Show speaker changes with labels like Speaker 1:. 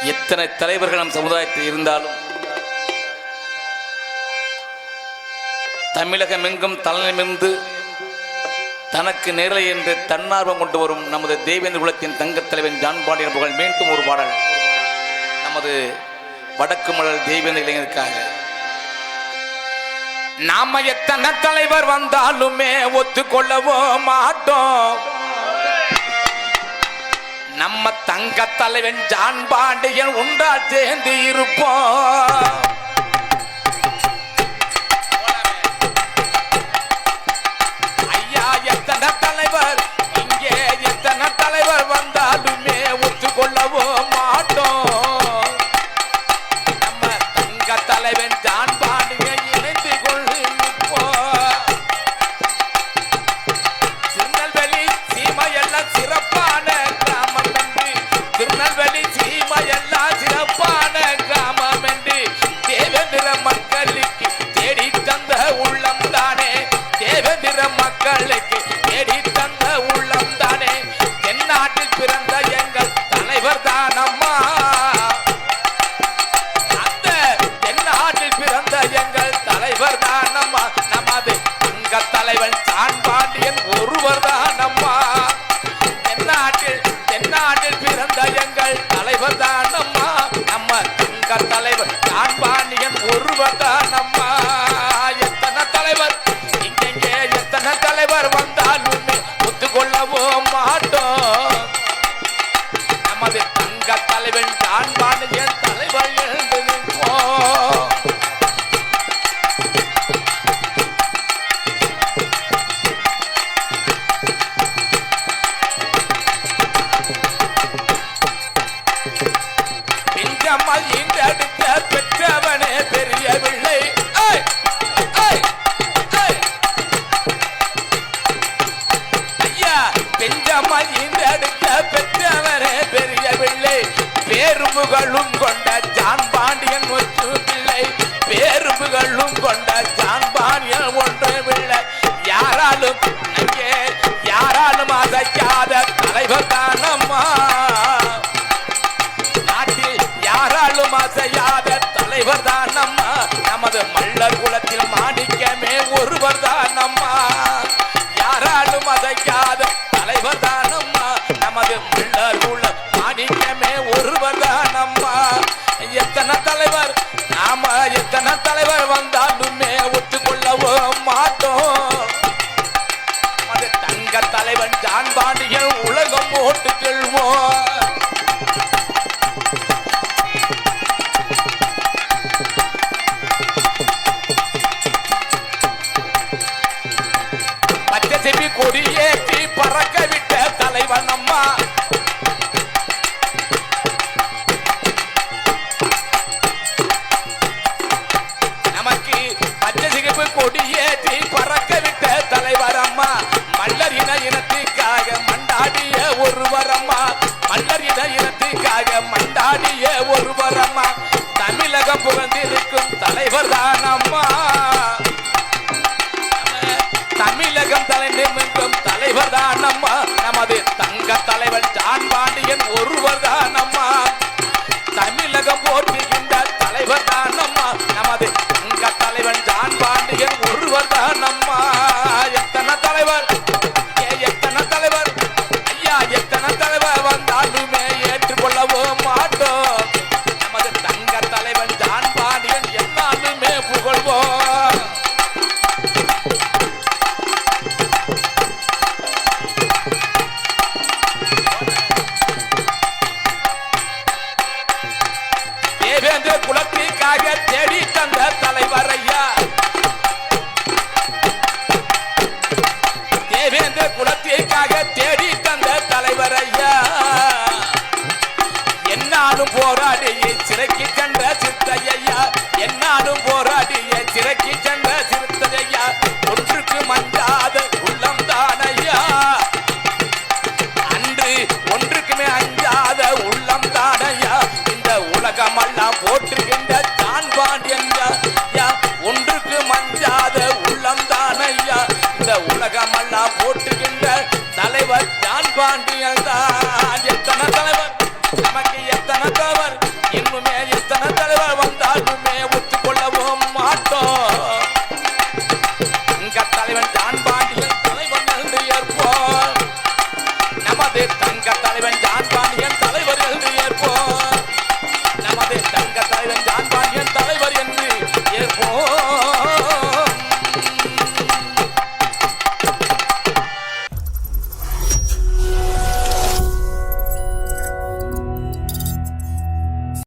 Speaker 1: எத்தனை தலைவர்கள் நம் சமுதாயத்தில் இருந்தாலும் தமிழகம் எங்கும் தலைநிமிர்ந்து தனக்கு நேரலை என்று தன்னார்வம் கொண்டு வரும் நமது தேவேந்திர குலத்தின் தங்கத் தலைவன் ஜான் பாண்டியன் புகழ் மீண்டும் ஒரு பாடல். நமது வடக்கு மலர் தேவேந்திர இளைஞருக்காக. நாம எத்தனை தலைவர் வந்தாலுமே ஒத்துக்கொள்ளவோ மாட்டோம். நம்ம தங்க தலைவன் ஜான் பாண்டியன் உண்டா சேர்ந்து இருப்போம் ஐயா எத்தனை தலைவர்? பிறந்த எங்கள் தலைவர் தானம்மா அந்த தென்னாட்டில் பிறந்த எங்கள் தலைவர் தானம்மா நமது அங்க தலைவன் தான் பாண்டியன் ஒருவர் தானம்மா தென்னாட்டில் தென்னாட்டில் பிறந்த எங்கள் தலைவர் தானம்மா நம்ம அங்க தலைவர் தான் பாண்டியன் ஒருவர் தான் பேரும்புகளும் கொண்ட ஜான் பாண்டியன் ஒற்று பிள்ளை. பேரும்புகளும் கொண்ட ஜான் பாண்டியன் ஒன்று பிள்ளை. யாராலும் இங்கே யாராலும் அசைக்காத தலைவர் தானம்மா நாட்டில் யாராலும் அசையாத தலைவர் தானம்மா நமது மல்லர் குலத்தில் மாணிக்கமே ஒருவர் தான் ஒருவர் நம்மா எத்தனை தலைவர்? நாம எத்தனை தலைவர் வந்தாலுமே ஒத்துக்கொள்ளவோ மாட்டோம். தங்க தலைவன் ஜான் பாண்டியன் உலகம் போட்டு செல்வோம். தலைவர் தான் நம்ம நமது தங்க தலைவன் ஜான் பாண்டியன் ஒருவர். என்னாலும் போராடிய. சிறைக்கு சென்ற சித்தையா என்னாலும் போராடிய. சிறைக்கு சென்ற